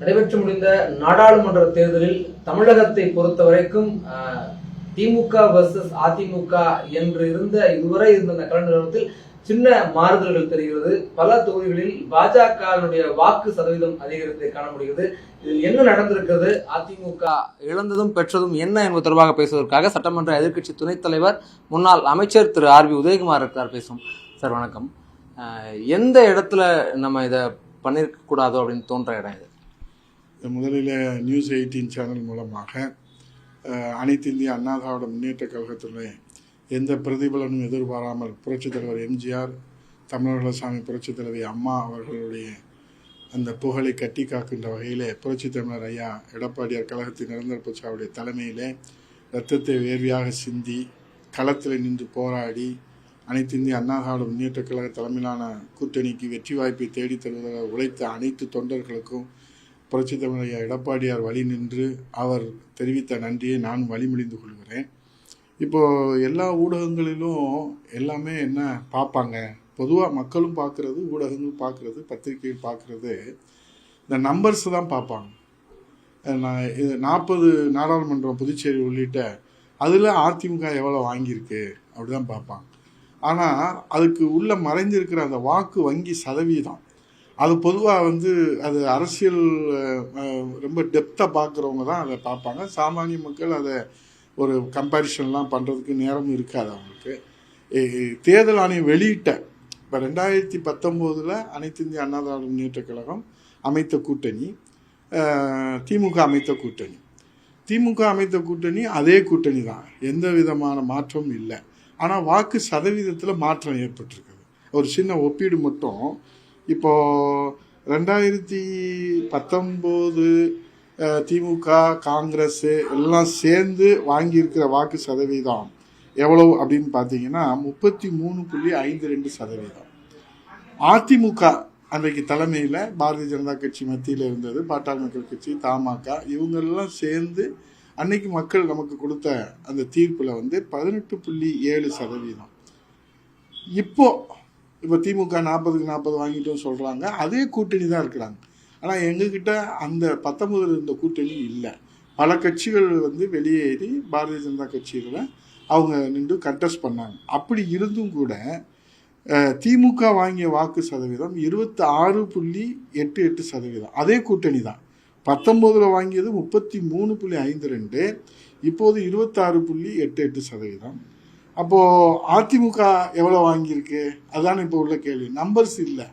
நடைபெற்று முடிந்த நாடாளுமன்ற தேர்தலில் தமிழகத்தை பொறுத்த வரைக்கும் திமுக வர்சஸ் அதிமுக என்று இருந்த இதுவரை இருந்த அந்த கள நிலவரத்தில் சின்ன மாறுதல்கள் தெரிகிறது. பல தொகுதிகளில் பாஜகவினுடைய வாக்கு சதவீதம் அதிகரித்து காண முடிகிறது. இதில் என்ன நடந்திருக்கிறது? அதிமுக இழந்ததும் பெற்றதும் என்ன என்பது தொடர்பாக பேசுவதற்காக சட்டமன்ற எதிர்க்கட்சி துணைத் தலைவர் முன்னாள் அமைச்சர் திரு ஆர் பி உதயகுமார் இருக்கிறார். பேசும் சார் வணக்கம். எந்த இடத்துல நம்ம இதை பண்ணியிருக்க கூடாதோ அப்படின்னு தோன்ற இடம் இது? முதலில் நியூஸ் எயிட்டீன் சேனல் மூலமாக அனைத்து இந்திய அண்ணா திராவிட முன்னேற்ற கழகத்தினுடைய எந்த பிரதிபலனும் எதிர்பாராமல் புரட்சித் தலைவர் எம்ஜிஆர் தமிழர்களசாமி புரட்சித் தலைவி அம்மா அவர்களுடைய அந்த புகழை கட்டி காக்கின்ற வகையிலே புரட்சி தமிழர் ஐயா எடப்பாடியார் கழகத்தின் நிரந்தர பட்சாவுடைய தலைமையிலே இரத்தத்தை வேர்வையாக சிந்தி களத்தில் நின்று போராடி அனைத்து இந்திய அண்ணா திராவிட முன்னேற்ற கழக தலைமையிலான கூட்டணிக்கு வெற்றி வாய்ப்பை தேடித் தருவதாக உழைத்த அனைத்து தொண்டர்களுக்கும் புரட்சி தமிழையா எடப்பாடியார் வழி நின்று அவர் தெரிவித்த நன்றியை நான் வழிமொழிந்து கொள்கிறேன். இப்போ எல்லா ஊடகங்களிலும் எல்லாமே என்ன பார்ப்பாங்க? பொதுவாக மக்களும் பார்க்குறது ஊடகங்கள் பார்க்குறது பத்திரிகைகள் பார்க்குறது. இந்த நம்பர்ஸ் தான் பார்ப்பாங்க. நான் இது நாற்பது நாடாளுமன்றம் புதுச்சேரி உள்ளிட்ட அதில் அதிமுக எவ்வளோ வாங்கியிருக்கு? அப்படி தான் பார்ப்பாங்க. ஆனால் அதுக்கு உள்ள மறைஞ்சிருக்கிற அந்த வாக்கு வங்கி சதவீதம் அது பொதுவாக வந்து அது அரசியல் ரொம்ப டெப்த்தாக பார்க்குறவங்க தான் அதை பார்ப்பாங்க. சாமானிய மக்கள் அதை ஒரு கம்பேரிஷன்லாம் பண்ணுறதுக்கு நேரம் இருக்காது அவங்களுக்கு. தேர்தல் ஆணையம் வெளியிட்ட இப்போ ரெண்டாயிரத்தி பத்தொம்போதில் அனைத்து இந்திய அண்ணா திராவிட முன்னேற்ற கழகம் அமைத்த கூட்டணி திமுக அமைத்த கூட்டணி. திமுக அமைத்த கூட்டணி அதே கூட்டணி தான். எந்த விதமான மாற்றமும் இல்லை. ஆனால் வாக்கு சதவீதத்தில் மாற்றம் ஏற்பட்டிருக்குது. ஒரு சின்ன ஒப்பீடு மட்டும் இப்போ ரெண்டாயிரத்தி பத்தொம்போது திமுக காங்கிரஸ் எல்லாம் சேர்ந்து வாங்கியிருக்கிற வாக்கு சதவீதம் எவ்வளவு அப்படின்னு பார்த்தீங்கன்னா முப்பத்தி மூணு புள்ளி ஐந்து ரெண்டு சதவீதம். அதிமுக அன்றைக்கு தலைமையில் பாரதிய ஜனதா கட்சி மத்தியில் இருந்தது பாட்டாள் மக்கள் கட்சி தமாக இவங்கெல்லாம் சேர்ந்து அன்னைக்கு மக்கள் நமக்கு கொடுத்த அந்த தீர்ப்பில் வந்து பதினெட்டு புள்ளி ஏழு சதவீதம். இப்போது இப்போ திமுக நாற்பதுக்கு நாற்பது வாங்கிட்டோம் சொல்கிறாங்க அதே கூட்டணி தான் இருக்கிறாங்க. ஆனால் எங்ககிட்ட அந்த பத்தொம்பதில் இருந்த கூட்டணி இல்லை. பல கட்சிகள் வந்து வெளியேறி பாரதிய ஜனதா கட்சியில் அவங்க நின்று கண்டஸ்ட் பண்ணாங்க. அப்படி இருந்தும் கூட திமுக வாங்கிய வாக்கு சதவீதம் இருபத்தி ஆறு புள்ளி எட்டு எட்டு சதவீதம். அதே கூட்டணி தான். பத்தொம்போதில் வாங்கியது முப்பத்தி மூணு புள்ளி ஐந்து ரெண்டு இப்போது இருபத்தாறு புள்ளி எட்டு எட்டு சதவீதம். அப்போது அதிமுக எவ்வளோ வாங்கியிருக்கு? அதான் இப்போ உள்ள கேள்வி. நம்பர்ஸ் இல்லை.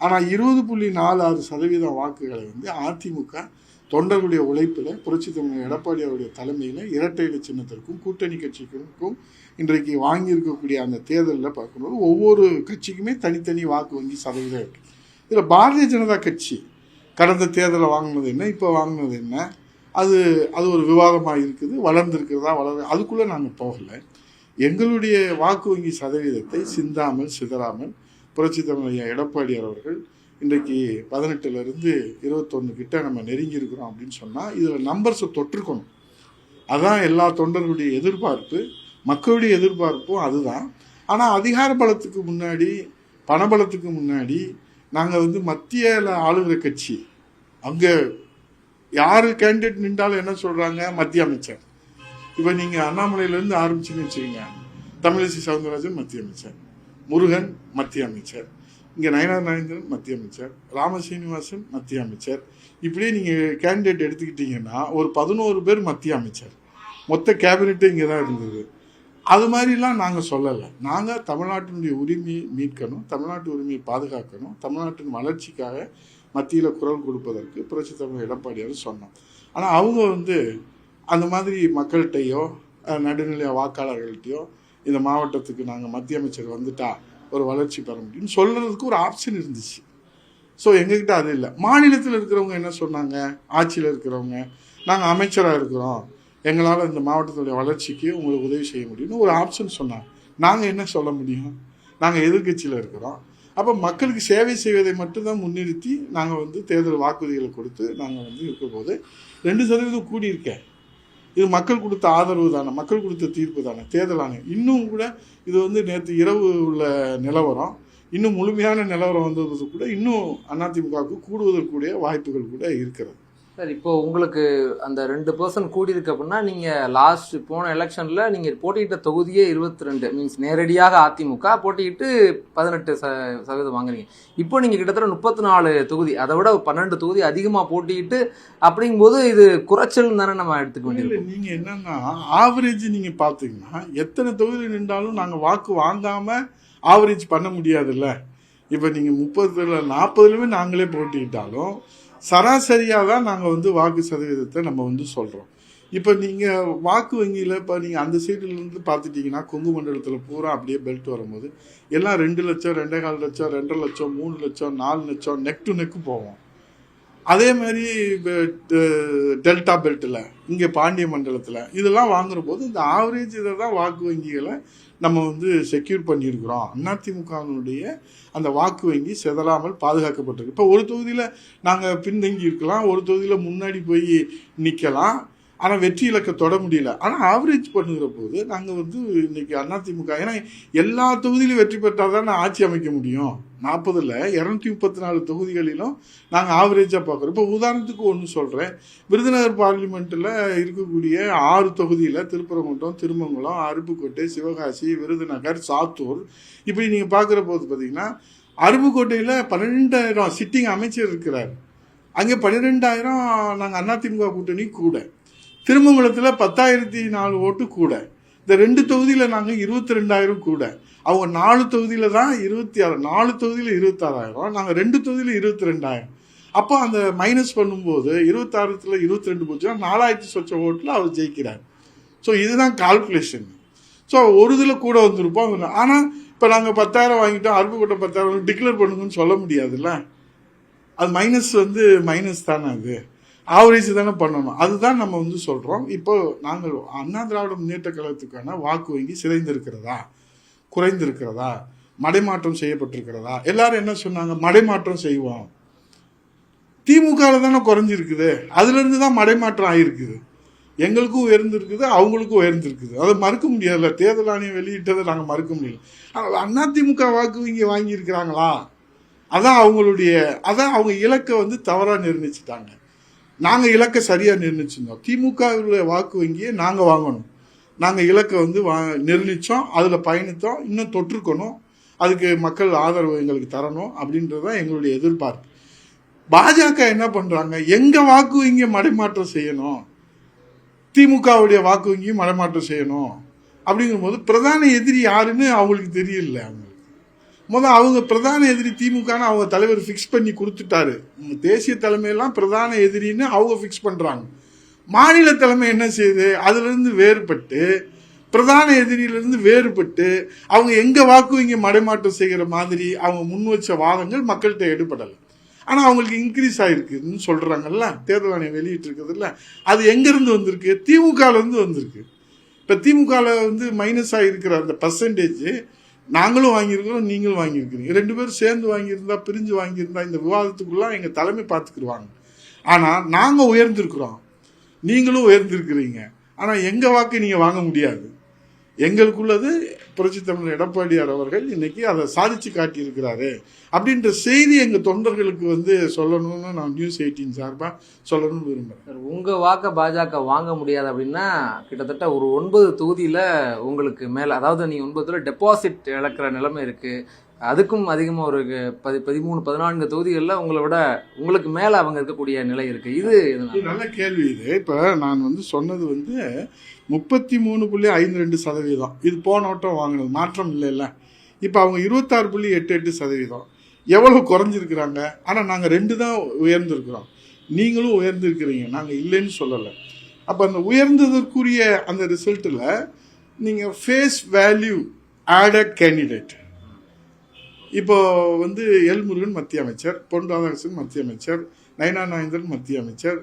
ஆனால் இருபது புள்ளி நாலு ஆறு சதவீதம் வாக்குகளை வந்து அதிமுக தொண்டர்களுடைய உழைப்பில் புரட்சி தமிழர் எடப்பாடி அவருடைய தலைமையில் இரட்டை இலை சின்னத்திற்கும் கூட்டணி கட்சிகளுக்கும் இன்றைக்கு வாங்கியிருக்கக்கூடிய அந்த தேர்தலில் பார்க்கும்போது ஒவ்வொரு கட்சிக்குமே தனித்தனி வாக்கு வங்கி சதவீதம் இருக்குது இதில் பாரதிய ஜனதா கட்சி கடந்த தேர்தலில் வாங்கினது என்ன இப்போ வாங்கினது என்ன? அது அது ஒரு விவாதமாக இருக்குது வளர்ந்துருக்கிறதா வளர் அதுக்குள்ளே நாங்கள் போகலை. எங்களுடைய வாக்கு வங்கி சதவீதத்தை சிந்தாமல் சிதறாமல் புரட்சி தமிழைய எடப்பாடியார் அவர்கள் இன்றைக்கு பதினெட்டுலேருந்து இருபத்தொன்று கிட்ட நம்ம நெருங்கி இருக்கிறோம் அப்படின்னு சொன்னால் இதில் நம்பர்ஸை தொற்றுக்கணும். அதான் எல்லா தொண்டர்களுடைய எதிர்பார்ப்பு மக்களுடைய எதிர்பார்ப்பும் அதுதான். ஆனால் அதிகார பலத்துக்கு முன்னாடி பணபலத்துக்கு முன்னாடி நாங்கள் வந்து மத்தியில் ஆளுகிற கட்சி. அங்கே யார் கேண்டிடேட் நின்றாலும் என்ன சொல்கிறாங்க மத்திய அமைச்சர். இப்போ நீங்கள் அண்ணாமலையிலேருந்து ஆரம்பிச்சுன்னு வச்சுக்கோங்க. தமிழிசை சவுந்தரராஜன் மத்திய அமைச்சர். முருகன் மத்திய அமைச்சர். இங்கே நயனார் நரேந்திரன் மத்திய அமைச்சர். ராம சீனிவாசன் மத்திய அமைச்சர். இப்படியே நீங்கள் கேண்டிடேட் எடுத்துக்கிட்டீங்கன்னா ஒரு பதினோரு பேர் மத்திய அமைச்சர். மொத்த கேபினெட்டு இங்கே தான் இருந்தது. அது மாதிரிலாம் நாங்கள் சொல்லலை. நாங்கள் தமிழ்நாட்டினுடைய உரிமையை மீட்கணும் தமிழ்நாட்டு உரிமையை பாதுகாக்கணும் தமிழ்நாட்டின் வளர்ச்சிக்காக மத்தியில் குரல் கொடுப்பதற்கு புரட்சி தமிழர் எடப்பாடியார் சொன்னோம். ஆனால் அவங்க வந்து அந்த மாதிரி மக்கள்கிட்டையோ நடுநிலை வாக்காளர்கள்ட்டையோ இந்த மாவட்டத்துக்கு நாங்கள் மத்திய அமைச்சர் வந்துட்டா ஒரு வளர்ச்சி பெற முடியும்னு சொல்கிறதுக்கு ஒரு ஆப்ஷன் இருந்துச்சு. ஸோ எங்ககிட்ட அது இல்லை. மாநிலத்தில் இருக்கிறவங்க என்ன சொன்னாங்க? ஆட்சியில் இருக்கிறவங்க. நாங்கள் அமைச்சராக இருக்கிறோம். எங்களால் இந்த மாவட்டத்துடைய வளர்ச்சிக்கு உங்களுக்கு உதவி செய்ய முடியும்னு ஒரு ஆப்ஷன் சொன்னாங்க. நாங்கள் என்ன சொல்ல முடியும்? நாங்கள் எதிர்க்கட்சியில் இருக்கிறோம். அப்போ மக்களுக்கு சேவை செய்வதை மட்டும்தான் முன்னிறுத்தி நாங்கள் வந்து தேர்தல் வாக்குறுதிகளை கொடுத்து நாங்கள் வந்து இருக்கும்போது ரெண்டு சதவீதம் கூடியிருக்கேன். இது மக்கள் கொடுத்த ஆதரவு தானே மக்கள் கொடுத்த தீர்ப்பு தானே தேர்தல் ஆணையம். இன்னும் கூட இது வந்து நேற்று இரவு உள்ள நிலவரம் இன்னும் முழுமையான நிலவரம் வந்தது கூட இன்னும் அதிமுகவுக்கு கூடுவதற்குரிய வாய்ப்புகள் கூட இருக்கிறது. சார் இப்போ உங்களுக்கு அந்த ரெண்டு பர்சன்ட் கூடி இருக்கு அப்படின்னா நீங்க லாஸ்ட் போன எலெக்ஷன்ல நீங்க போட்டியிட்ட தொகுதியே இருபத்தி ரெண்டு மீன்ஸ் நேரடியாக அதிமுக போட்டியிட்டு பதினெட்டு ச சதவீதம் வாங்குறீங்க. இப்போ நீங்க கிட்டத்தட்ட முப்பத்தி நாலு தொகுதி அதை விட பன்னெண்டு தொகுதி அதிகமா போட்டியிட்டு அப்படிங்கும்போது இது குறைச்சல் தானே நம்ம எடுத்துக்க வேண்டியது நீங்க என்னன்னா ஆவரேஜ் நீங்க பாத்தீங்கன்னா எத்தனை தொகுதி நின்றாலும் நாங்க வாக்கு வாங்காம ஆவரேஜ் பண்ண முடியாதுல்ல. இப்ப நீங்க முப்பதுல நாற்பதுலயுமே நாங்களே போட்டிட்டாலும் சராசரியாக தான் நாங்கள் வந்து வாக்கு சதவீதத்தை நம்ம வந்து சொல்கிறோம் இப்போ நீங்கள் வாக்கு வங்கியில் இப்போ நீங்கள் அந்த சைட்லேருந்து பார்த்துட்டிங்கன்னா கொங்கு மண்டலத்தில் பூரா அப்படியே பெல்ட் வரும்போது எல்லாம் ரெண்டு லட்சம் ரெண்டே கால் லட்சம் ரெண்டரை லட்சம் மூணு லட்சம் நாலு லட்சம் நெக் டு நெக்கு போவோம். அதே மாதிரி டெல்டா பெல்ட்டில் இங்கே பாண்டிய மண்டலத்தில் இதெல்லாம் வாங்குற போது இந்த ஆவரேஜ் இதை தான் வாக்கு வங்கிகளை நம்ம வந்து செக்யூர் பண்ணியிருக்கிறோம். அதிமுகவினுடைய அந்த வாக்கு வங்கி செதலாமல் பாதுகாக்கப்பட்டிருக்கு. இப்போ ஒரு தொகுதியில் நாங்கள் பின்தங்கி இருக்கலாம் ஒரு தொகுதியில் முன்னாடி போய் நிற்கலாம் ஆனால் வெற்றி இலக்கை தொட முடியல. ஆனால் ஆவரேஜ் பண்ணுகிற போது நாங்கள் வந்து இன்னைக்கு அதிமுக ஏன்னா எல்லா தொகுதியிலும் வெற்றி பெற்றால் தான் ஆட்சி அமைக்க முடியும். நாற்பதில் இரநூத்தி முப்பத்தி நாலு தொகுதிகளிலும் நாங்கள் ஆவரேஜாக பார்க்குறோம். இப்போ உதாரணத்துக்கு ஒன்று சொல்கிறேன் விருதுநகர் பார்லிமெண்ட்டில் இருக்கக்கூடிய ஆறு தொகுதியில் திருப்பரங்குன்றம் திருமங்கலம் அருப்புக்கோட்டை சிவகாசி விருதுநகர் சாத்தூர். இப்படி நீங்கள் பார்க்குற போது பார்த்தீங்கன்னா அருப்புக்கோட்டையில் பன்னிரெண்டாயிரம் சிட்டிங் அமைச்சர் இருக்கிறார். அங்கே பன்னிரெண்டாயிரம் நாங்கள் அதிமுக கூட்டணி கூட. திருமங்கலத்தில் பத்தாயிரத்தி நாலு ஓட்டு கூட. இந்த ரெண்டு தொகுதியில் நாங்கள் இருபத்தி ரெண்டாயிரம் கூட. அவங்க நாலு தொகுதியில் தான் இருபத்தி ஆறு நாலு தொகுதியில் இருபத்தாறாயிரம் நாங்கள் ரெண்டு தொகுதியில் இருபத்தி ரெண்டாயிரம் அப்போ அந்த மைனஸ் பண்ணும்போது இருபத்தாயிரத்தில் இருபத்தி ரெண்டு போச்சுன்னா நாலாயிரத்தி சொச்ச ஓட்டில் அவர் ஜெயிக்கிறார். ஸோ இதுதான் கால்குலேஷன் ஸோ ஒரு இதில் கூட வந்திருப்போம். ஆனால் இப்போ நாங்கள் பத்தாயிரம் வாங்கிட்டோம் அருப்புக்கோட்டை பத்தாயிரம் டிக்ளேர் பண்ணுங்கன்னு சொல்ல முடியாதுல்ல? அது மைனஸ் வந்து மைனஸ் தானே அது? ஆவரேஜ் தானே பண்ணணும். அதுதான் நம்ம வந்து சொல்கிறோம் இப்போ நாங்கள் அண்ணா திராவிட முன்னேற்ற கழகத்துக்கான வாக்கு வங்கி சிதைந்திருக்கிறதா? குறைந்திருக்கிறதா? மடைமாற்றம் செய்யப்பட்டிருக்கிறதா? எல்லாரும் என்ன சொன்னாங்க? மடைமாற்றம் செய்வோம். திமுகவில் தானே குறைஞ்சிருக்குது. அதுலேருந்து தான் மடைமாற்றம் ஆகிருக்குது எங்களுக்கும் உயர்ந்திருக்குது அவங்களுக்கும் உயர்ந்திருக்குது. அதை மறுக்க முடியாதுல்ல. தேர்தல் ஆணையம் வெளியிட்டதை நாங்கள் மறுக்க முடியல. ஆனால் திமுக வாக்கு இங்கே வாங்கியிருக்கிறாங்களா? அதான் அவங்களுடைய அதான் அவங்க இலக்கை வந்து தவறாக நிர்ணயிச்சிட்டாங்க. நாங்கள் இலக்கை சரியாக நிர்ணயிச்சிருந்தோம். திமுகவுடைய வாக்கு வங்கியை நாங்கள் வாங்கணும். நாங்கள் இலக்கை வந்து வா நிர்ணயித்தோம் அதில் பயணித்தோம் இன்னும் தொற்றுக்கணும் அதுக்கு மக்கள் ஆதரவு எங்களுக்கு தரணும் அப்படின்றது தான் எங்களுடைய எதிர்பார்ப்பு. பாஜக என்ன பண்ணுறாங்க எங்கள் வாக்கு வங்கியை மடைமாற்றம் செய்யணும்? திமுகவுடைய வாக்கு வங்கியும் மடைமாற்றம் செய்யணும். அப்படிங்கும்போது பிரதான எதிரி யாருன்னு அவங்களுக்கு தெரியல அவங்களுக்கு முதல் அவங்க பிரதான எதிரி திமுகன்னு அவங்க தலைவர் ஃபிக்ஸ் பண்ணி கொடுத்துட்டாரு. தேசிய தலைமையெல்லாம் பிரதான எதிரின்னு அவங்க ஃபிக்ஸ் பண்ணுறாங்க மாநில தலைமை என்ன செய்யுது அதுலேருந்து வேறுபட்டு பிரதான எதிரியிலிருந்து வேறுபட்டு அவங்க எங்கே வாக்கு இங்கே மடைமாற்றம் செய்கிற மாதிரி அவங்க முன் வச்ச வாதங்கள் மக்கள்கிட்ட எடுபடலை. ஆனால் அவங்களுக்கு இன்க்ரீஸ் ஆகிருக்குன்னு சொல்கிறாங்கல்ல தேர்தல் ஆணையம் வெளியிட்டிருக்கிறதுல அது எங்கேருந்து வந்திருக்கு? திமுகலேருந்து வந்திருக்கு. இப்போ திமுகவில் வந்து மைனஸ் ஆகிருக்கிற அந்த பர்சன்டேஜ் நாங்களும் வாங்கியிருக்கிறோம் நீங்களும் வாங்கியிருக்கிறீங்க. ரெண்டு பேரும் சேர்ந்து வாங்கியிருந்தா பிரிஞ்சு வாங்கியிருந்தா இந்த விவாதத்துக்குள்ளே எங்கள் தலைமை பார்த்துக்கிடுவாங்க ஆனால் நாங்கள் உயர்ந்திருக்கிறோம். நீங்களும் உயர்ந்திருக்கிறீங்க. ஆனால் எங்கள் வாக்கு நீங்கள் வாங்க முடியாது. எங்களுக்குள்ளது புரட்சி தமிழர் எடப்பாடியார் அவர்கள் இன்னைக்கு அதை சாதிச்சு காட்டியிருக்கிறாரு. அப்படின்ற செய்தி எங்க தொண்டர்களுக்கு வந்து சொல்லணும்னு நான் நியூஸ் எயிட்டீன் சார்பாக சொல்லணும்னு விரும்புகிறேன் சார், உங்க வாக்க பாஜக வாங்க முடியாது அப்படின்னா கிட்டத்தட்ட ஒரு ஒன்பது தொகுதியில உங்களுக்கு மேலே அதாவது நீங்க ஒன்பதுல டெபாசிட் இழக்கிற நிலைமை இருக்கு. அதுக்கும் அதிகமாக ஒரு பதி பதிமூணு பதினான்கு தொகுதிகளில் உங்களை விட உங்களுக்கு மேலே அவங்க இருக்கக்கூடிய நிலை இருக்குது இது நல்ல கேள்வி இது. இப்போ நான் வந்து சொன்னது வந்து முப்பத்தி மூணு புள்ளி ஐந்து ரெண்டு சதவீதம். இது போன வட்டம் வாங்கினது. மாற்றம் இல்லைல்ல. இப்போ அவங்க இருபத்தாறு புள்ளி எட்டு எட்டு சதவீதம். எவ்வளோ குறைஞ்சிருக்கிறாங்க? ஆனால் நாங்கள் ரெண்டு தான் உயர்ந்திருக்கிறோம். நீங்களும் உயர்ந்திருக்கிறீங்க. நாங்கள் இல்லைன்னு சொல்லலை. அப்போ அந்த உயர்ந்ததற்குரிய அந்த ரிசல்ட்டில் நீங்கள் ஃபேஸ் வேல்யூ ஆடட் கேண்டிடேட் இப்போ வந்து எல் முருகன் மத்திய அமைச்சர் பொன் ராதாகிருஷ்ணன் மத்திய அமைச்சர் நயனா நாயந்தன் மத்திய அமைச்சர்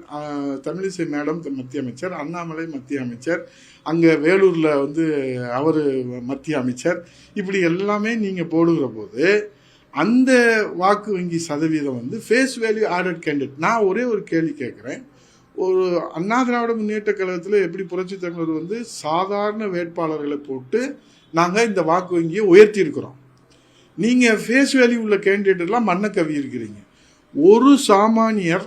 தமிழிசை மேடம் மத்திய அமைச்சர் அண்ணாமலை மத்திய அமைச்சர் அங்கே வேலூரில் வந்து அவர் மத்திய அமைச்சர். இப்படி எல்லாமே நீங்கள் போடுகிற போது அந்த வாக்கு வங்கி சதவீதம் வந்து ஃபேஸ் வேல்யூ ஆர்டர் கேண்டிடேட் நான் ஒரே ஒரு கேள்வி கேட்குறேன். ஒரு அண்ணா திராவிட முன்னேற்ற கழகத்தில் எப்படி புரட்சி தமிழர் வந்து சாதாரண வேட்பாளர்களை போட்டு நாங்கள் இந்த வாக்கு வங்கியை உயர்த்தி இருக்கிறோம். நீங்கள் ஃபேஸ் வேல்யூ உள்ள கேண்டிடேட்லாம் மண்ணை கவி இருக்கிறீங்க. ஒரு சாமானியர்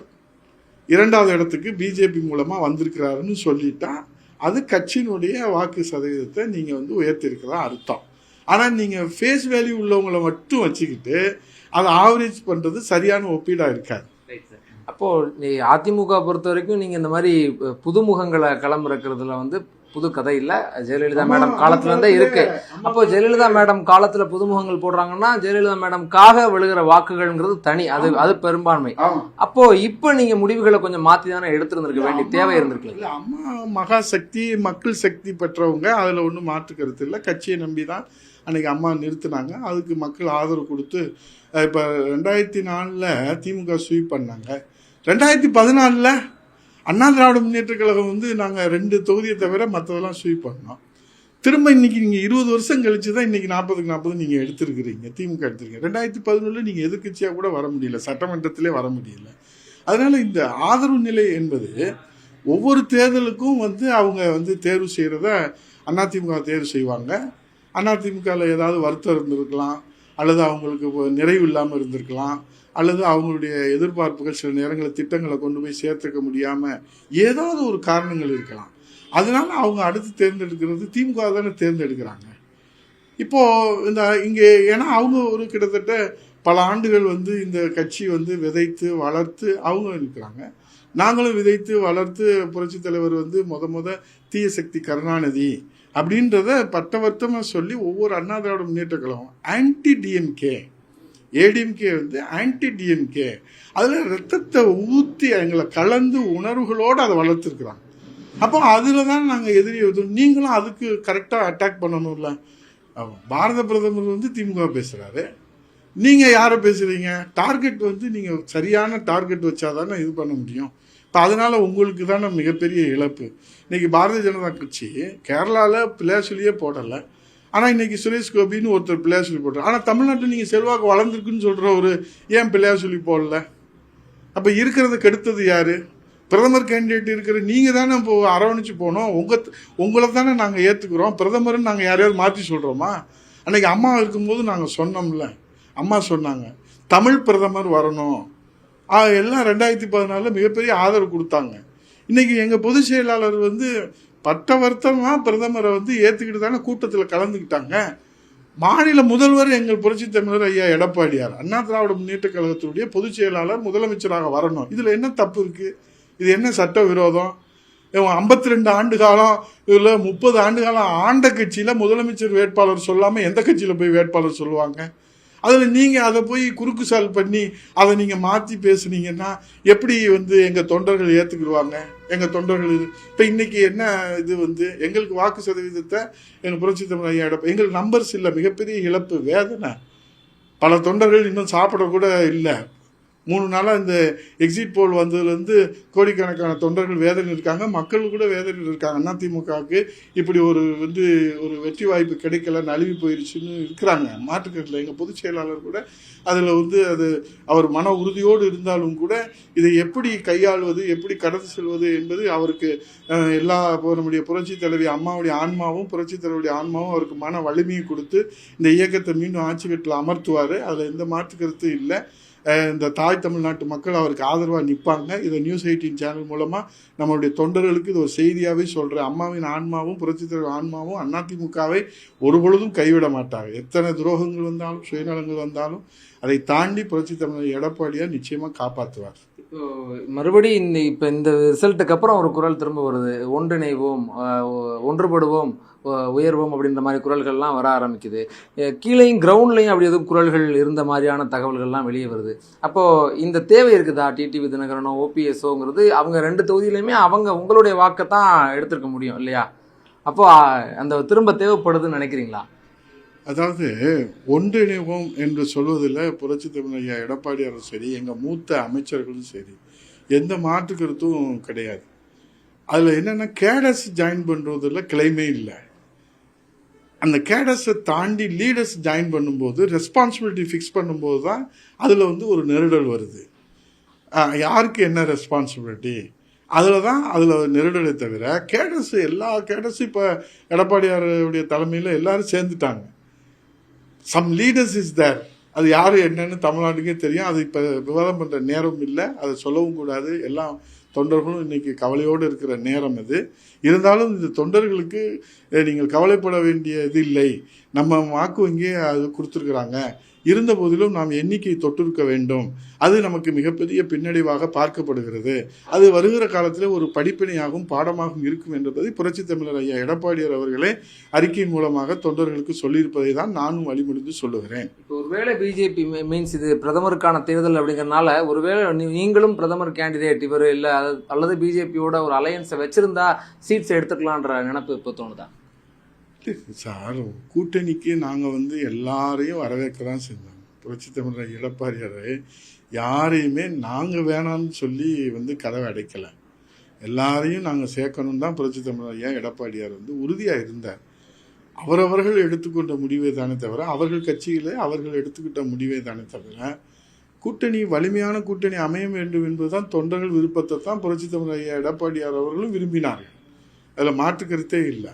இரண்டாவது இடத்துக்கு பிஜேபி மூலமாக வந்திருக்கிறாருன்னு சொல்லிட்டா அது கட்சியினுடைய வாக்கு சதவீதத்தை நீங்கள் வந்து உயர்த்திருக்கிறதா அர்த்தம். ஆனால் நீங்கள் ஃபேஸ் வேல்யூ உள்ளவங்களை மட்டும் வச்சுக்கிட்டு அதை ஆவரேஜ் பண்ணுறது சரியான ஒப்பீடாக இருக்காது. அப்போது நீ அதிமுக பொறுத்த வரைக்கும் நீங்கள் இந்த மாதிரி புதுமுகங்களை களமிறக்கிறதுல வந்து புது கதை இல்ல ஜெயலலிதா மேடம் காலத்துல இருந்தே இருக்கு. அப்போ ஜெயலலிதா மேடம் காலத்துல புதுமுகங்கள் போடுறாங்கன்னா ஜெயலலிதா மேடம்காக விழுகிற வாக்குகள்ங்கிறது தனி. அது அது பெரும்பான்மை. அப்போ இப்போ நீங்க முடிவுகளை கொஞ்சம் மாத்தி தானே எடுத்திருந்திருக்க வேண்டிய தேவை இருந்திருக்கல. இல்ல, அம்மா மகா சக்தி மக்கள் சக்தி பெற்றவங்க அதுல ஒன்றும் மாற்று கருத்து இல்லை. கட்சியை நம்பி தான் அன்னைக்கு அம்மா நிறுத்தினாங்க. அதுக்கு மக்கள் ஆதரவு கொடுத்து இப்ப ரெண்டாயிரத்தி நாலுல திமுக ஸ்வீப் பண்ணாங்க. ரெண்டாயிரத்தி பதினாலுல அண்ணா திராவிட முன்னேற்ற கழகம் வந்து நாங்கள் ரெண்டு தொகுதியை தவிர மற்றதெல்லாம் ஸ்வீப் பண்ணோம். திரும்ப இன்னைக்கு நீங்கள் இருபது வருஷம் கழிச்சு தான் இன்னைக்கு நாற்பதுக்கு நாற்பது நீங்கள் எடுத்திருக்கிறீங்க திமுக எடுத்திருக்கீங்க. ரெண்டாயிரத்தி பதினொன்றில் நீங்கள் எதிர்கட்சியாக கூட வர முடியல சட்டமன்றத்திலே வர முடியல. அதனால் இந்த ஆதரவு நிலை என்பது ஒவ்வொரு தேர்தலுக்கும் வந்து அவங்க வந்து தேர்வு செய்கிறத அதிமுக தேர்வு செய்வாங்க. அதிமுகவில் ஏதாவது வருத்தம் இருந்திருக்கலாம் அல்லது அவங்களுக்கு நிறைவு இல்லாமல் இருந்திருக்கலாம். அல்லது அவங்களுடைய எதிர்பார்ப்புகள் சில நேரங்களில் திட்டங்களை கொண்டு போய் சேர்த்துக்க முடியாமல் ஏதாவது ஒரு காரணங்கள் இருக்கலாம். அதனால அவங்க அடுத்து தேர்ந்தெடுக்கிறது திமுக தானே தேர்ந்தெடுக்கிறாங்க. இப்போது இந்த இங்கே ஏன்னா அவங்க ஒரு கிட்டத்தட்ட பல ஆண்டுகள் வந்து இந்த கட்சி வந்து விதைத்து வளர்த்து அவங்க இருக்கிறாங்க. நாங்களும் விதைத்து வளர்த்து புரட்சித் தலைவர் வந்து முத முத தீய சக்தி கருணாநிதி அப்படின்றத பட்டவர்த்தமாக சொல்லி ஒவ்வொரு Anna Dravida Munnetra Kazhagam anti DMK ADMK வந்து ஆன்டி டிஎம்கே அதில் ரத்தத்தை ஊற்றி எங்களை கலந்து உணர்வுகளோடு அதை வளர்த்துருக்குறாங்க. அப்போ அதில் தான் நாங்கள் எதிரி எதிர் நீங்களும் அதுக்கு கரெக்டாக அட்டாக் பண்ணணும்ல. பாரத பிரதமர் வந்து திமுக பேசுகிறாரு நீங்கள் யாரை பேசுகிறீங்க டார்கெட் வந்து நீங்கள் சரியான டார்கெட் வச்சா தானே இது பண்ண முடியும். இப்போ அதனால் உங்களுக்கு தானே மிகப்பெரிய இழப்பு. இன்றைக்கி பாரதிய ஜனதா கட்சி கேரளாவில் பிள்ளையாசுலியே போடலை. ஆனால் இன்னைக்கு சுரேஷ் கோபின்னு ஒருத்தர் சொல்லி போடுறாரு ஆனால் தமிழ்நாட்டில் நீங்கள் செல்வாக்கு வளர்ந்துருக்குன்னு சொல்கிற ஒரு ஏன் பிள்ளையாசுலி போடல? அப்போ இருக்கிறத கெடுத்தது யார்? பிரதமர் கேண்டிடேட் இருக்கிற நீங்கள் தானே இப்போ அரவணைச்சு போனோம் உங்கள் உங்களை தானே நாங்கள் ஏற்றுக்கிறோம் பிரதமர்னு நாங்கள் யாரையாவது மாற்றி சொல்கிறோமா அன்னைக்கு அம்மா இருக்கும்போது நாங்கள் சொன்னோம்ல. அம்மா சொன்னாங்க தமிழ் பிரதமர் வரணும். எல்லாம் ரெண்டாயிரத்தி பதினாலில் மிகப்பெரிய ஆதரவு கொடுத்தாங்க. இன்றைக்கி எங்கள் பொதுச் செயலாளர் வந்து பட்டவர்த்தமா பிரதமரை வந்து ஏற்றுக்கிட்டு தானே கூட்டத்தில் கலந்துக்கிட்டாங்க. மாநில முதல்வர் எங்கள் புரட்சி தமிழர் ஐயா எடப்பாடியார் அண்ணா திராவிட முன்னேற்ற கழகத்தினுடைய பொதுச் செயலாளர் முதலமைச்சராக வரணும். இதில் என்ன தப்பு இருக்குது இது என்ன சட்ட விரோதம்? ஐம்பத்தி ரெண்டு ஆண்டு காலம் இதில் முப்பது ஆண்டு காலம் ஆண்ட கட்சியில் முதலமைச்சர் வேட்பாளர் சொல்லாமல் எந்த கட்சியில் போய் வேட்பாளர் சொல்லுவாங்க? அதில் நீங்கள் அதை போய் குறுக்கு சால் பண்ணி அதை நீங்கள் மாற்றி பேசுனீங்கன்னா எப்படி வந்து எங்கள் தொண்டர்கள் ஏற்றுக்கிடுவாங்க எங்கள் தொண்டர்கள் இது இப்போ இன்னைக்கு என்ன இது வந்து? எங்களுக்கு வாக்கு சதவீதத்தை எங்கள் புரட்சி தமிழ் ஐயா எடப்பா எங்களுக்கு நம்பர்ஸ் இல்லை மிகப்பெரிய இழப்பு வேதனை. பல தொண்டர்கள் இன்னும் சாப்பிட கூட இல்லை. மூணு நாளாக இந்த எக்ஸிட் போல் வந்ததுலேருந்து கோடிக்கணக்கான தொண்டர்கள் வேதனை இருக்காங்க. மக்கள் கூட வேதனையில் இருக்காங்க. அதிமுகவுக்கு இப்படி ஒரு வந்து ஒரு வெற்றி வாய்ப்பு கிடைக்கல நழுவி போயிருச்சுன்னு இருக்கிறாங்க. மாற்றுக்கட்டில் எங்கள் பொதுச் செயலாளர் கூட அதில் வந்து அது அவர் மன உறுதியோடு இருந்தாலும் கூட இதை எப்படி கையாள்வது எப்படி கடந்து செல்வது என்பது அவருக்கு எல்லா நம்முடைய புரட்சி தலைவி அம்மாவுடைய ஆன்மாவும் புரட்சி தலைவருடைய ஆன்மாவும் அவருக்கு மன வலிமையை கொடுத்து இந்த இயக்கத்தை மீண்டும் ஆட்சி கட்டில் அமர்த்துவார். அதில் எந்த மாற்று கருத்து இல்லை. இந்த தாய் தமிழ்நாட்டு மக்கள் அவருக்கு ஆதரவாக நிற்பாங்க இதை நியூஸ் எயிட்டீன் சேனல் மூலமாக நம்மளுடைய தொண்டர்களுக்கு இது ஒரு செய்தியாகவே சொல்கிறேன் அம்மாவின் ஆன்மாவும் புரட்சித் தலைவர் ஆன்மாவும் அதிமுகவை ஒரு பொழுதும் கைவிட மாட்டாங்க. எத்தனை துரோகங்கள் வந்தாலும் சுயநலங்கள் வந்தாலும் அதை தாண்டி புரட்சி தமிழர் எடப்பாடியார் நிச்சயமாக காப்பாற்றுவார். மறுபடியும் மறுபடி இந்த இப்போ இந்த ரிசல்ட்டுக்கு அப்புறம் ஒரு குரல் திரும்ப வருது. ஒன்றிணைவோம் ஒன்றுபடுவோம் உயர்வோம் அப்படின்ற மாதிரி குரல்கள்லாம் வர ஆரம்பிக்குது. கீழேயும் கிரவுண்ட்லையும் அப்படி எதுவும் குரல்கள் இருந்த மாதிரியான தகவல்கள்லாம் வெளியே வருது. அப்போது இந்த தேவை இருக்குதா? டிடிவி தினகரனோ ஓபிஎஸ்ஓங்கிறது அவங்க ரெண்டு தொகுதியிலையுமே அவங்க உங்களுடைய வாக்கை தான் எடுத்திருக்க முடியும் இல்லையா? அப்போ அந்த திரும்ப தேவைப்படுதுன்னு நினைக்கிறீங்களா? அதாவது ஒன்றிணைவோம் என்று சொல்வதில் புரட்சி தமிழ் ஐயா எடப்பாடியாரும் சரி எங்கள் மூத்த அமைச்சர்களும் சரி எந்த மாற்று கருத்தும் கிடையாது. அதில் என்னென்னா கேடஸ் ஜாயின் பண்ணுறதில் கிளைமே இல்லை. அந்த கேடஸை தாண்டி லீடர்ஸ் ஜாயின் பண்ணும்போது ரெஸ்பான்சிபிலிட்டி ஃபிக்ஸ் பண்ணும்போது தான் அதில் வந்து ஒரு நெருடல் வருது. யாருக்கு என்ன ரெஸ்பான்சிபிலிட்டி அதில் தான் அதில் நெருடலை தவிர கேடஸ் எல்லா கேடஸும் இப்போ எடப்பாடியாருடைய தலைமையில் எல்லாரும் சேர்ந்துட்டாங்க. சம் லீடர்ஸ் இஸ் தேர் அது யார் என்னன்னு தமிழ்நாட்டுக்கே தெரியும். அது இப்போ விவாதம் பண்ணுற நேரம் இல்லை. அதை சொல்லவும் கூடாது. எல்லாம் தொண்டர்களும் இன்னைக்கு கவலையோடு இருக்கிற நேரம் இது. இருந்தாலும் இந்த தொண்டர்களுக்கு நீங்கள் கவலைப்பட வேண்டிய இது இல்லை. நம்ம வாக்கு வங்கியே அது கொடுத்துருக்குறாங்க. இருந்த போதிலும் நாம் எண்ணிக்கை தொட்டிருக்க வேண்டும். அது நமக்கு மிகப்பெரிய பின்னடைவாக பார்க்கப்படுகிறது. அது வருகிற காலத்தில் ஒரு படிப்பினையாகவும் பாடமாகவும் இருக்கும் என்பதை புரட்சி தமிழர் ஐயா எடப்பாடியார் அவர்களே அறிக்கையின் மூலமாக தொண்டர்களுக்கு சொல்லியிருப்பதை தான் நானும் வழிமொழிந்து சொல்லுகிறேன். இப்போ ஒருவேளை பிஜேபி மீன்ஸ் இது பிரதமருக்கான தேர்தல் அப்படிங்கறனால ஒருவேளை நீங்களும் பிரதமர் கேண்டிடேட் இவர் இல்லை அல்லது பிஜேபியோட ஒரு அலையன்ஸை வச்சிருந்தா சீட்ஸ் எடுத்துக்கலான்ற நினைப்பு இப்போ தோணுதான் சார் கூட்டணிக்கு நாங்கள் வந்து எல்லாரையும் வரவேற்க தான் செஞ்சோம் புரட்சி தமிழர் எடப்பாடியார் யாரையுமே நாங்கள் வேணாம்னு சொல்லி வந்து கதவை அடைக்கலை. எல்லாரையும் நாங்கள் சேர்க்கணும் தான் புரட்சி தமிழர் ஐயா எடப்பாடியார் வந்து உறுதியாக இருந்தார். அவரவர்கள் எடுத்துக்கொண்ட முடிவே தானே தவிர அவர்கள் கட்சியில் அவர்கள் எடுத்துக்கிட்ட முடிவே தானே தவிர கூட்டணி வலிமையான கூட்டணி அமைய வேண்டும் என்பதுதான் தொண்டர்கள் விருப்பத்தை தான் புரட்சி தமிழர் ஐயா எடப்பாடியார் அவர்களும் விரும்பினார்கள். அதில் மாற்று கருத்தே இல்லை.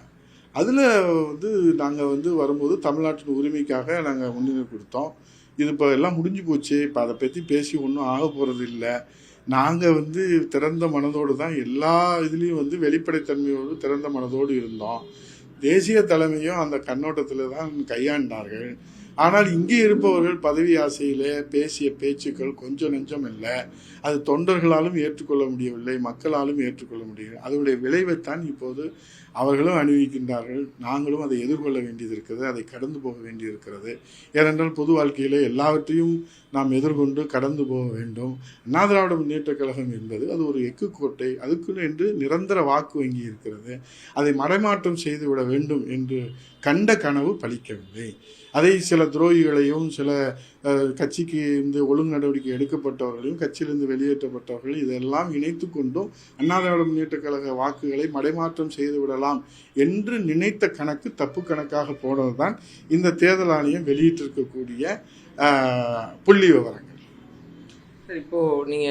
அதில் வந்து நாங்கள் வந்து வரும்போது தமிழ்நாட்டின் உரிமைக்காக நாங்கள் முன்னுரிமை கொடுத்தோம். இது இப்போ எல்லாம் முடிஞ்சு போச்சு. இப்போ அதை பற்றி பேசி ஒன்றும் ஆக போகிறது இல்லை. நாங்கள் வந்து திறந்த மனதோடு தான் எல்லா இதுலேயும் வந்து வெளிப்படைத்தன்மையோடு திறந்த மனதோடு இருந்தோம். தேசிய தலைமையும் அந்த கண்ணோட்டத்தில் தான் கையாண்டார்கள். ஆனால் இங்கே இருப்பவர்கள் பதவி ஆசையிலே பேசிய பேச்சுக்கள் கொஞ்சம் நெஞ்சம் இல்லை. அது தொண்டர்களாலும் ஏற்றுக்கொள்ள முடியவில்லை மக்களாலும் ஏற்றுக்கொள்ள முடியவில்லை. அதனுடைய விளைவைத்தான் இப்போது அவர்களும் அனுபவிக்கின்றார்கள். நாங்களும் அதை எதிர்கொள்ள வேண்டியது இருக்கிறது அதை கடந்து போக வேண்டியிருக்கிறது. ஏனென்றால் பொது வாழ்க்கையில் எல்லாவற்றையும் நாம் எதிர்கொண்டு கடந்து போக வேண்டும். அண்ணா திராவிட முன்னேற்ற கழகம் என்பது அது ஒரு எக்கு கோட்டை அதுக்குன்னு என்று நிரந்தர வாக்கு வங்கி இருக்கிறது. அதை மடைமாற்றம் செய்துவிட வேண்டும் என்று கண்ட கனவு பலிக்கவில்லை அதை சில துரோகிகளையும் சில கட்சிக்கு இந்த ஒழுங்கு நடவடிக்கை எடுக்கப்பட்டவர்களையும் கட்சியிலிருந்து வெளியேற்றப்பட்டவர்கள் இதெல்லாம் இணைத்து கொண்டும் அண்ணா திராவிட முன்னேற்ற கழக வாக்குகளை மடைமாற்றம் செய்து விடலாம் என்று நினைத்த கணக்கு தப்பு கணக்காக போனதுதான் இந்த தேர்தல் ஆணையம் வெளியிட்டிருக்கக்கூடிய புள்ளி விவரங்கள் இப்போ நீங்க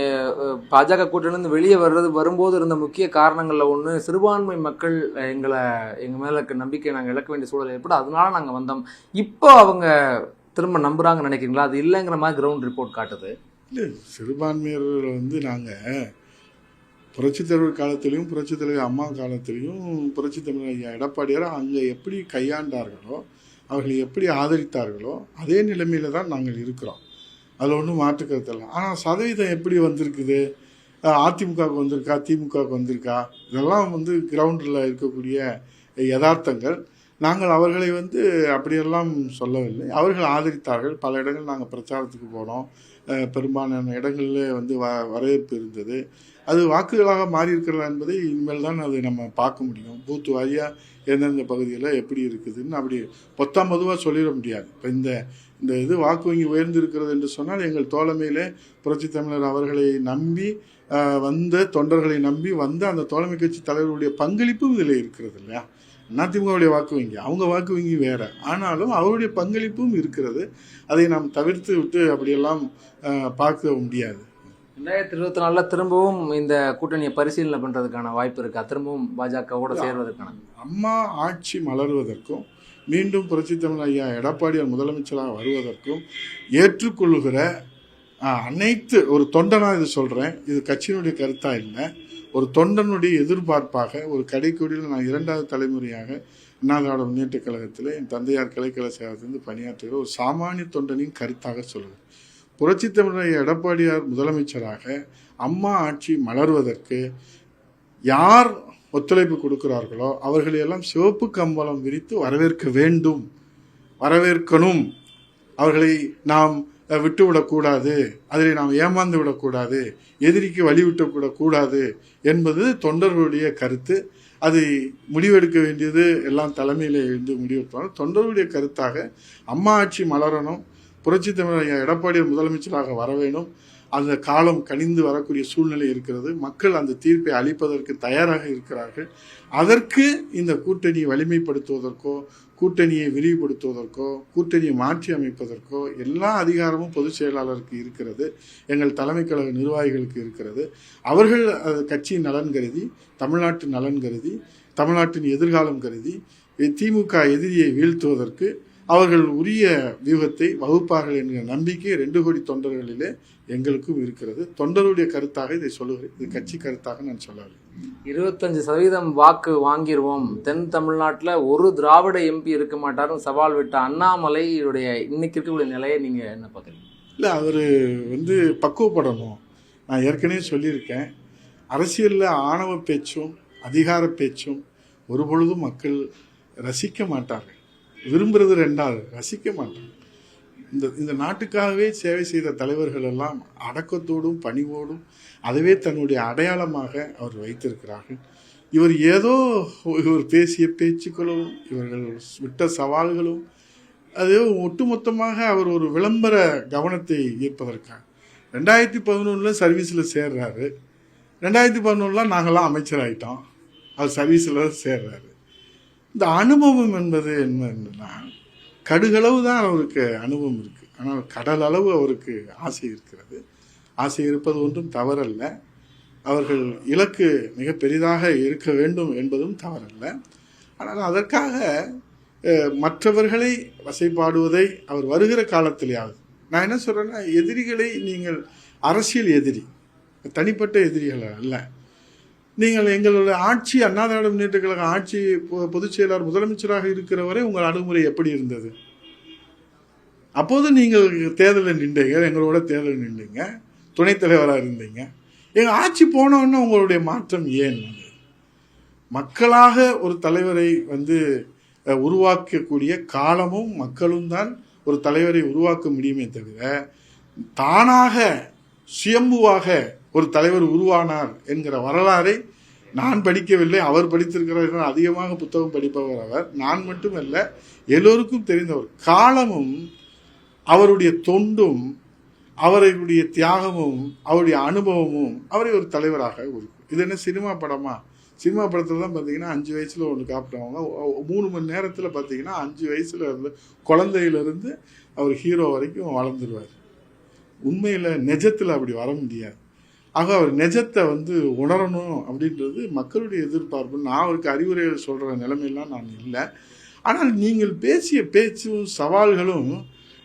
பாஜக கூட்டணியிலிருந்து வெளியே வர்றது வரும்போது இருந்த முக்கிய காரணங்கள்ல ஒண்ணு சிறுபான்மை மக்கள் எங்களை எங்க மேல நம்பிக்கை நாங்கள் இழக்க வேண்டிய சூழல் ஏற்படும். அதனால நாங்க வந்தோம். இப்போ அவங்க திரும்ப நம்புறாங்கன்னு நினைக்கிறீங்களா? அது இல்லைங்கிற மாதிரி கிரவுண்ட் ரிப்போர்ட் காட்டுது. இல்லை சிறுபான்மையர்கள் வந்து நாங்கள் புரட்சி தலைவர் காலத்திலையும் புரட்சி தலைவர் அம்மா காலத்திலையும் புரட்சி தலைவர் ஐயா எடப்பாடியார் அங்கே எப்படி கையாண்டார்களோ அவர்களை எப்படி ஆதரித்தார்களோ அதே நிலைமையில தான் நாங்கள் இருக்கிறோம். அதில் ஒன்றும் மாற்றுக்கிறது இல்லை. ஆனால் சதவீதம் எப்படி வந்திருக்குது? அதிமுகவுக்கு வந்திருக்கா? திமுகவுக்கு வந்திருக்கா? இதெல்லாம் வந்து கிரவுண்டில் இருக்கக்கூடிய யதார்த்தங்கள். நாங்கள் அவர்களை வந்து அப்படியெல்லாம் சொல்லவில்லை. அவர்கள் ஆதரித்தார்கள். பல இடங்கள் நாங்கள் பிரச்சாரத்துக்கு போனோம். பெரும்பாலான இடங்களில் வந்து வ வரவேற்பு இருந்தது. அது வாக்குகளாக மாறி இருக்கிறதா என்பதை இனிமேல் தான் அது நம்ம பார்க்க முடியும். பூத்து வாரியாக எந்தெந்த பகுதியில் எப்படி இருக்குதுன்னு அப்படி பொத்தாம் பொதுவாக சொல்லிட முடியாது. இப்போ இந்த இந்த இது வாக்கு வங்கி உயர்ந்திருக்கிறது என்று சொன்னால் எங்கள் தோழமையிலே புரட்சி தமிழர் அவர்களை நம்பி வந்த தொண்டர்களை நம்பி வந்த அந்த தோழமை கட்சி தலைவர்களுடைய பங்களிப்பும் இதில் இருக்கிறது இல்லையா? அதிமுகவுடைய வாக்கு வங்கி அவங்க வாக்கு வங்கி வேற. ஆனாலும் அவருடைய பங்களிப்பும் இருக்கிறது. அதை நாம் தவிர்த்து விட்டு அப்படியெல்லாம் பார்க்க முடியாது. ரெண்டாயிரத்தி இருபத்தி நாலுல திரும்பவும் இந்த கூட்டணியை பரிசீலனை பண்றதுக்கான வாய்ப்பு இருக்கா? திரும்பவும் பாஜகவோட சேர்வதற்கான. அம்மா ஆட்சி மலர்வதற்கும் மீண்டும் புரட்சித் தமிழ் ஐயா எடப்பாடியார் முதலமைச்சராக வருவதற்கும் ஏற்றுக்கொள்ளுகிற அனைத்து ஒரு தொண்டனா இது சொல்றேன். இது கட்சியினுடைய கருத்தா இல்லை ஒரு தொண்டனுடைய எதிர்பார்ப்பாக ஒரு கடைக்கோடியில் நான் இரண்டாவது தலைமுறையாக அண்ணா திராவிட முன்னேற்ற கழகத்தில் என் தந்தையார் கலைக்கலை சேவத்திலிருந்து பணியாற்றுகிற ஒரு சாமானிய தொண்டனின் கருத்தாக சொல்லுவேன். புரட்சி தமிழர் எடப்பாடியார் முதலமைச்சராக அம்மா ஆட்சி மலர்வதற்கு யார் ஒத்துழைப்பு கொடுக்கிறார்களோ அவர்களையெல்லாம் சிவப்பு கம்பளம் விரித்து வரவேற்க வேண்டும் வரவேற்கணும். அவர்களை நாம் விட்டுவிடக்கூடாது. அதில் நாம் ஏமாந்து விடக்கூடாது எதிரிக்கு வழிவிட்டுவிடக்கூடாது என்பது தொண்டர்களுடைய கருத்து. அதை முடிவெடுக்க வேண்டியது எல்லாம் தலைமையில் இருந்து முடிவெடுப்பாங்க தொண்டர்களுடைய கருத்தாக அம்மா ஆட்சி மலரணும். புரட்சி தமிழர் எடப்பாடி முதலமைச்சராக வர வேண்டும் அந்த காலம் கனிந்து வரக்கூடிய சூழ்நிலை இருக்கிறது. மக்கள் அந்த தீர்ப்பை அளிப்பதற்கு தயாராக இருக்கிறார்கள். அதற்கு இந்த கூட்டணியை வலிமைப்படுத்துவதற்கோ கூட்டணியை விரிவுபடுத்துவதற்கோ கூட்டணியை மாற்றி அமைப்பதற்கோ எல்லா அதிகாரமும் பொதுச் செயலாளருக்கு இருக்கிறது. எங்கள் தலைமை கழக நிர்வாகிகளுக்கு இருக்கிறது. அவர்கள் அது கட்சியின் நலன் கருதி தமிழ்நாட்டு நலன் கருதி தமிழ்நாட்டின் எதிர்காலம் கருதி திமுக எதிரியை வீழ்த்துவதற்கு அவர்கள் உரிய வியூகத்தை வகுப்பார்கள் என்கிற நம்பிக்கை ரெண்டு கோடி தொண்டர்களிலே எங்களுக்கும் இருக்கிறது. தொண்டருடைய கருத்தாக இதை சொல்லுகிறேன். இது கட்சி கருத்தாக நான் சொல்லவில்லை. இருபத்தஞ்சு சதவீதம் வாக்கு வாங்கிடுவோம் தென் தமிழ்நாட்டுல ஒரு திராவிட எம்பி இருக்க மாட்டாருன்னு சவால் விட்ட அண்ணாமலையுடைய இன்னைக்கு இருக்கக்கூடிய நிலையை நீங்க என்ன பாக்குறீங்க இல்லை அவர் வந்து பக்குவப்படணும். நான் ஏற்கனவே சொல்லியிருக்கேன். அரசியலில் ஆணவ பேச்சும் அதிகார பேச்சும் ஒரு பொழுதும் மக்கள் ரசிக்க மாட்டார்கள். விரும்புறது ரெண்டாவது ரசிக்க மாட்டான் இந்த இந்த நாட்டுக்காகவே சேவை செய்த தலைவர்கள் எல்லாம் அடக்கத்தோடும் பணிவோடும் அதுவே தன்னுடைய அடையாளமாக அவர் வைத்திருக்கிறார்கள். இவர் ஏதோ இவர் பேசிய பேச்சுக்களும் இவர்கள் விட்ட சவால்களும் அது ஒட்டுமொத்தமாக அவர் ஒரு விளம்பர கவனத்தை ஈர்ப்பதற்காக. ரெண்டாயிரத்தி பதினொன்றில் சர்வீஸில் சேர்றாரு. ரெண்டாயிரத்தி பதினொன்றில் நாங்கள்லாம் அமைச்சராயிட்டோம். அவர் சர்வீஸில் சேர்றாரு. இந்த அனுபவம் என்பது என்னன்னா கடுகளவு தான் அவருக்கு அனுபவம் இருக்குது ஆனால் கடல் அளவு அவருக்கு ஆசை இருக்கிறது. ஆசை இருப்பது ஒன்றும் தவறல்ல. அவர்கள் இலக்கு மிக பெரிதாக இருக்க வேண்டும் என்பதும் தவறல்ல. ஆனால் அதற்காக மற்றவர்களை வசைப்பாடுவதை அவர் வருகிற காலத்திலேயாவது நான் என்ன சொல்கிறேன்னா எதிரிகளை நீங்கள் அரசியல் எதிரி தனிப்பட்ட எதிரிகள் அல்ல. நீங்கள் எங்களுடைய ஆட்சி அண்ணா திராவிட முன்னேற்ற கழக ஆட்சி பொதுச் செயலாளர் முதலமைச்சராக இருக்கிற வரை உங்கள் அணுகுமுறை எப்படி இருந்தது? அப்போது நீங்கள் தேர்தலில் நின்றீங்க எங்களோட தேர்தலில் நின்றீங்க துணைத் தலைவராக இருந்தீங்க. எங்கள் ஆட்சி போனோன்னு உங்களுடைய மாற்றம் ஏன்? மக்களாக ஒரு தலைவரை வந்து உருவாக்கக்கூடிய காலமும் மக்களும் தான் ஒரு தலைவரை உருவாக்க முடியுமே தவிர தானாக சுயம்புவாக ஒரு தலைவர் உருவானார் என்கிற வரலாறை நான் படிக்கவில்லை அவர் படித்திருக்கிறார் அதிகமாக புத்தகம் படிப்பவர் அவர். நான் மட்டுமல்ல எல்லோருக்கும் தெரிந்தவர். காலமும் அவருடைய தொண்டும் அவருடைய தியாகமும் அவருடைய அனுபவமும் அவரை ஒரு தலைவராக இருக்கும் இது என்ன சினிமா படமா? சினிமா படத்தில் தான் பார்த்தீங்கன்னா அஞ்சு வயசில் ஒன்று காப்பிட்டவங்க மூணு மணி நேரத்தில் பார்த்தீங்கன்னா அஞ்சு வயசில் இருந்து குழந்தையிலிருந்து அவர் ஹீரோ வரைக்கும் வளர்ந்துருவார். உண்மையில் நிஜத்தில் அப்படி வர முடியாது. ஆக அவர் நிஜத்தை வந்து உணரணும் அப்படின்றது மக்களுடைய எதிர்பார்ப்பு. நான் அவருக்கு அறிவுரைகள் சொல்கிற நிலைமையெல்லாம் நான் இல்லை. ஆனால் நீங்கள் பேசிய பேச்சும் சவால்களும்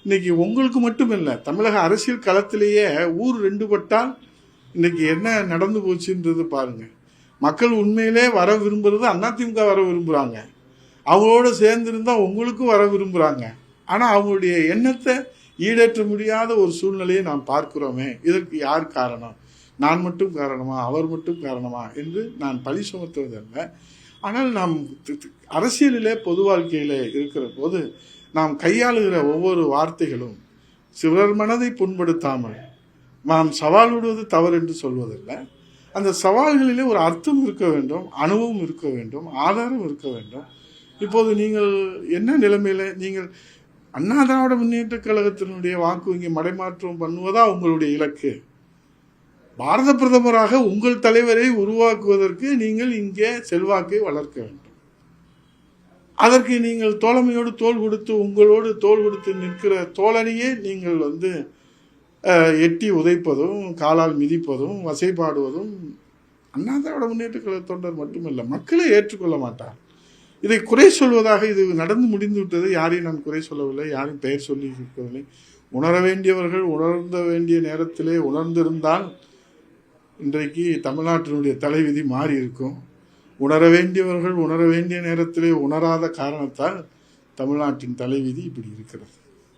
இன்றைக்கி உங்களுக்கு மட்டும் இல்லை தமிழக அரசியல் களத்திலேயே ஊர் ரெண்டு பட்டால் இன்றைக்கி என்ன நடந்து போச்சுன்றது பாருங்கள் மக்கள் உண்மையிலே வர விரும்புகிறது அதிமுக வர விரும்புகிறாங்க அவங்களோட சேர்ந்துருந்தால் உங்களுக்கும் வர விரும்புகிறாங்க ஆனால் அவங்களுடைய எண்ணத்தை ஈடேற்ற முடியாத ஒரு சூழ்நிலையை நாம் பார்க்கிறோமே. இதற்கு யார் காரணம்? நான் மட்டும் காரணமா அவர் மட்டும் காரணமா என்று நான் பழி சுமத்துவதல்ல ஆனால் நாம் அரசியலிலே பொது வாழ்க்கையிலே இருக்கிற போது நாம் கையாளுகிற ஒவ்வொரு வார்த்தைகளும் சிலர் மனதை புண்படுத்தாமல் நாம் சவால் விடுவது தவறு என்று சொல்வதில்லை. அந்த சவால்களிலே ஒரு அர்த்தம் இருக்க வேண்டும் அனுபவம் இருக்க வேண்டும் ஆதாரம் இருக்க வேண்டும். இப்போது நீங்கள் என்ன நிலைமையில் நீங்கள் அண்ணா திராவிட முன்னேற்ற கழகத்தினுடைய வாக்கு இங்கே மடைமாற்றம் பண்ணுவதா உங்களுடைய இலக்கு? பாரத பிரதமராக உங்கள் தலைவரை உருவாக்குவதற்கு நீங்கள் இங்கே செல்வாக்கை வளர்க்க வேண்டும். அதற்கு நீங்கள் தோழமையோடு தோள் கொடுத்து உங்களோடு தோள் கொடுத்து நிற்கிற தோழனையே நீங்கள் வந்து எட்டி உதைப்பதும் காலால் மிதிப்பதும் வசைபாடுவதும் அண்ணா திராவிட முன்னேற்ற கழக தொண்டர் மட்டுமில்லை மக்களை ஏற்றுக்கொள்ள மாட்டார். இதை குறை சொல்வதாக இது நடந்து முடிந்து விட்டது. யாரையும் நான் குறை சொல்லவில்லை யாரையும் பெயர் சொல்லி இருக்கவில்லை உணர வேண்டியவர்கள் உணர்ந்த வேண்டிய நேரத்திலே உணர்ந்திருந்தால் இன்றைக்கு தமிழ்நாட்டினுடைய தலைவிதி மாறி இருக்கும். உணர வேண்டியவர்கள் உணர வேண்டிய நேரத்திலே உணராத காரணத்தால் தமிழ்நாட்டின் தலைவிதி இப்படி இருக்கிறது.